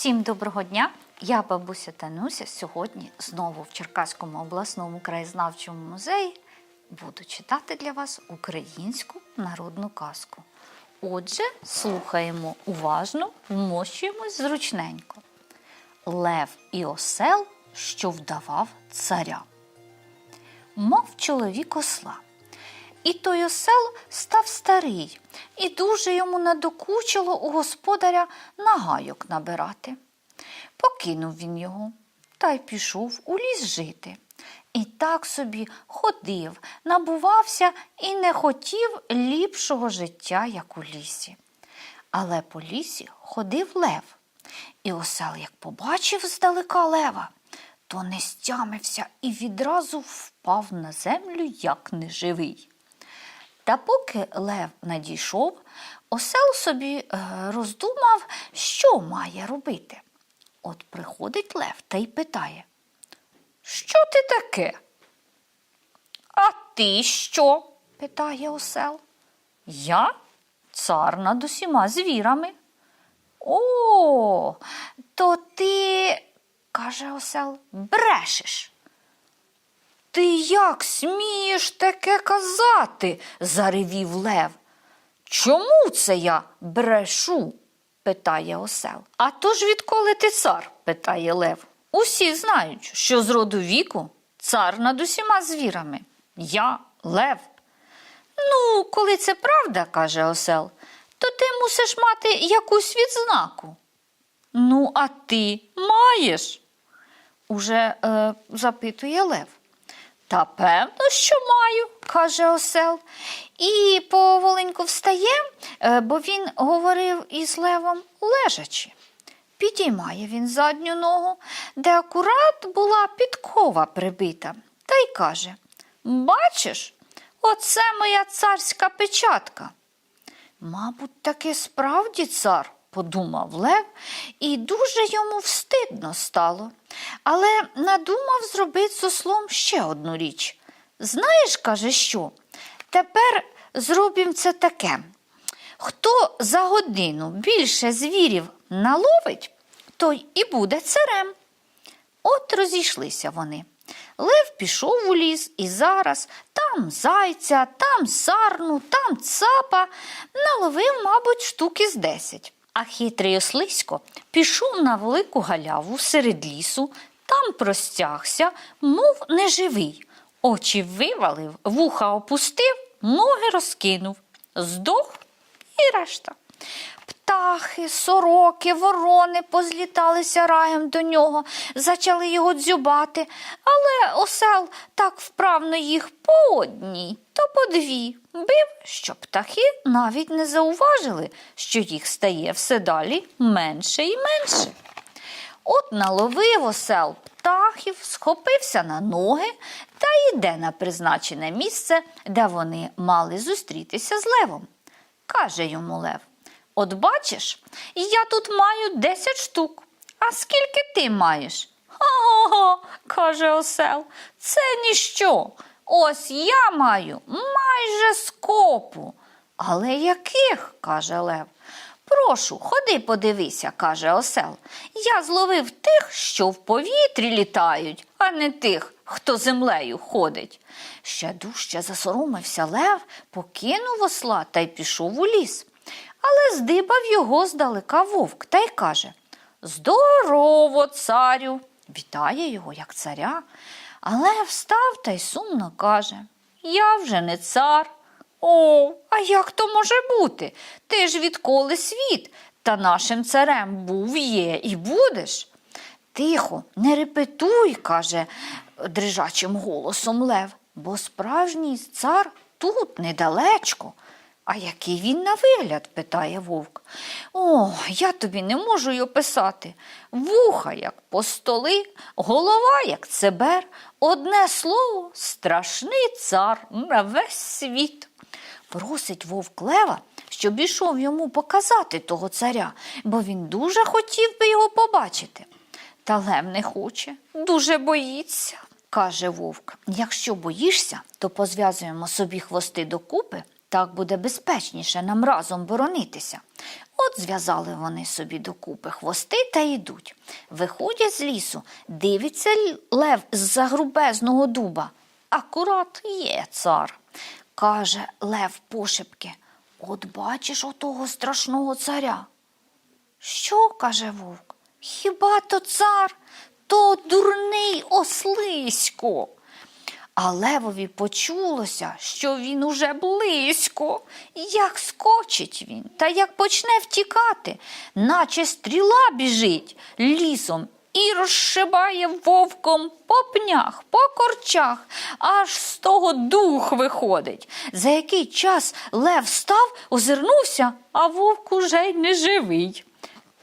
Всім доброго дня! Я бабуся Тануся. Сьогодні знову в Черкаському обласному краєзнавчому музеї буду читати для вас українську народну казку. Отже, слухаємо уважно, вмощуємось зручненько. Лев і осел, що вдавав царя. Мав чоловік осла. І той осел став старий, і дуже йому надокучило у господаря нагайок набирати. Покинув він його та й пішов у ліс жити. І так собі ходив, набувався і не хотів ліпшого життя, як у лісі. Але по лісі ходив лев. І осел, як побачив здалека лева, то не стямився і відразу впав на землю, як неживий. Та поки Лев надійшов, осел собі е, роздумав, що має робити. От приходить Лев та й питає, що ти таке? А ти що? питає осел. Я цар над усіма звірами. О, то ти, каже осел, брешеш. Ти як смієш таке казати? заревів Лев. Чому це я брешу? питає осел. А то ж відколи ти цар? питає Лев. Усі знають, що з роду віку цар над усіма звірами. Я Лев. Ну, коли це правда, каже осел, то ти мусиш мати якусь відзнаку. Ну, а ти маєш? уже е, запитує Лев. Та певно, що маю, каже осел. І поволеньку встає, е, бо він говорив із левом лежачи. Підіймає він задню ногу, де акурат була підкова прибита, та й каже: Бачиш, оце моя царська печатка. Мабуть, таки справді цар, подумав Лев, і дуже йому встидно стало. Але надумав зробити з ослом ще одну річ. Знаєш, каже, що? Тепер зробимо це таке. Хто за годину більше звірів наловить, той і буде царем. От розійшлися вони. Лев пішов у ліс і зараз там зайця, там сарну, там цапа наловив, мабуть, штуки з десять. А хитрий ослисько пішов на велику галяву серед лісу, там простягся, мов неживий. Очі вивалив, вуха опустив, ноги розкинув, здох і решта. Птахи, сороки, ворони позліталися раєм до нього, зачали його дзюбати, але осел так вправно їх по одній, то по дві бив, що птахи навіть не зауважили, що їх стає все далі менше і менше. От наловив осел птахів, схопився на ноги та йде на призначене місце, де вони мали зустрітися з левом. Каже йому лев. От бачиш, я тут маю десять штук. А скільки ти маєш? Ого, каже осел, це ніщо. Ось я маю майже скопу. Але яких? каже Лев. Прошу, ходи подивися, каже осел. Я зловив тих, що в повітрі літають, а не тих, хто землею ходить. Ще дужче засоромився Лев, покинув осла та й пішов у ліс. Але здибав його здалека вовк та й каже Здорово, царю! Вітає його, як царя. Але встав та й сумно каже Я вже не цар. О, а як то може бути? Ти ж відколи світ, та нашим царем був, є і будеш. Тихо, не репетуй, каже дрижачим голосом Лев, бо справжній цар тут недалечко. А який він на вигляд? питає вовк. О, я тобі не можу й описати. Вуха, як постоли, голова, як цебер, одне слово страшний цар на весь світ. Просить вовк Лева, щоб ішов йому показати того царя, бо він дуже хотів би його побачити. Та Лев не хоче, дуже боїться, каже вовк. Якщо боїшся, то позв'язуємо собі хвости докупи Так буде безпечніше нам разом боронитися. От зв'язали вони собі докупи хвости та йдуть. Виходять з лісу, дивиться лев з-за грубезного дуба. Акурат є цар. Каже лев пошепки. От бачиш отого страшного царя. Що? каже вовк. Хіба то цар, то дурний ослисько. А левові почулося, що він уже близько. Як скочить він, та як почне втікати, наче стріла біжить лісом і розшибає вовком по пнях, по корчах, аж з того дух виходить. За який час лев став, озирнувся, а вовк уже й не живий.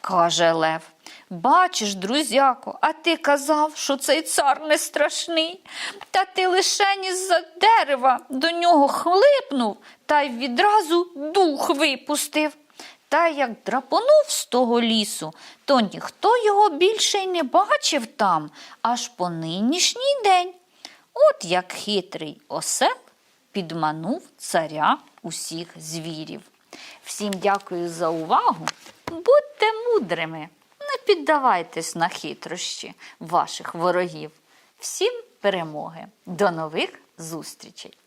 Каже Лев. Бачиш, друзяко, а ти казав, що цей цар не страшний. Та ти лишень із-за дерева до нього хлипнув та й відразу дух випустив. Та як драпонув з того лісу, то ніхто його більше й не бачив там, аж по нинішній день. От як хитрий осел підманув царя усіх звірів. Всім дякую за увагу. Будьте мудрими, піддавайтесь на хитрощі ваших ворогів. Всім перемоги. До нових зустрічей!